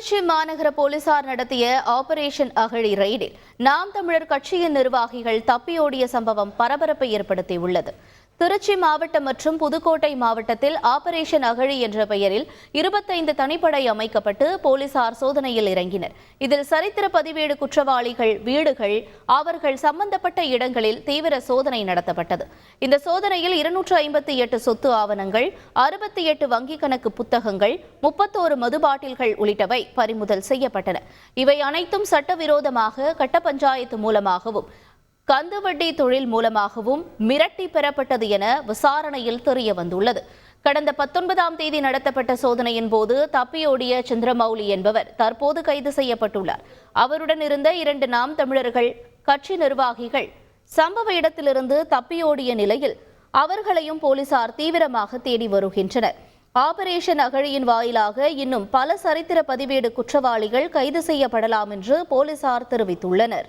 திருச்சி மாநகர போலீசார் நடத்திய ஆபரேஷன் அகழி ரெய்டில் நாம் தமிழர் கட்சியின் நிர்வாகிகள் தப்பியோடிய சம்பவம் பரபரப்பை ஏற்படுத்தியுள்ளது. திருச்சி மாவட்டம் மற்றும் புதுக்கோட்டை மாவட்டத்தில் ஆபரேஷன் அகழி என்ற பெயரில் இருபத்தைந்து தனிப்படை அமைக்கப்பட்டு போலீசார் சோதனையில் இறங்கினர். இதில் சரித்திர பதிவேடு குற்றவாளிகள் வீடுகள் அவர்கள் சம்பந்தப்பட்ட இடங்களில் தீவிர சோதனை நடத்தப்பட்டது. இந்த சோதனையில் இருநூற்று ஐம்பத்தி எட்டு சொத்து ஆவணங்கள் அறுபத்தி எட்டு வங்கிக் கணக்கு புத்தகங்கள் முப்பத்தோரு மது பாட்டில்கள் உள்ளிட்டவை பறிமுதல் செய்யப்பட்டன. இவை அனைத்தும் சட்டவிரோதமாக கட்ட பஞ்சாயத்து மூலமாகவும் கந்துவட்டி தொழில் மூலமாகவும் மிரட்டி பெறப்பட்டது என விசாரணையில் தெரிய வந்துள்ளது கடந்த பத்தொன்பதாம் தேதி நடத்தப்பட்ட சோதனையின் போது தப்பியோடிய சந்திரமௌலி என்பவர் தற்போது கைது செய்யப்பட்டுள்ளார். அவருடன் இருந்த இரண்டு நாம் தமிழர்கள் கட்சி நிர்வாகிகள் சம்பவ இடத்திலிருந்து தப்பியோடிய நிலையில் அவர்களையும் போலீசார் தீவிரமாக தேடி வருகின்றனர். ஆபரேஷன் அகழியின் வாயிலாக இன்னும் பல சரித்திர பதிவேடு குற்றவாளிகள் கைது செய்யப்படலாம் என்று போலீசார் தெரிவித்துள்ளனர்.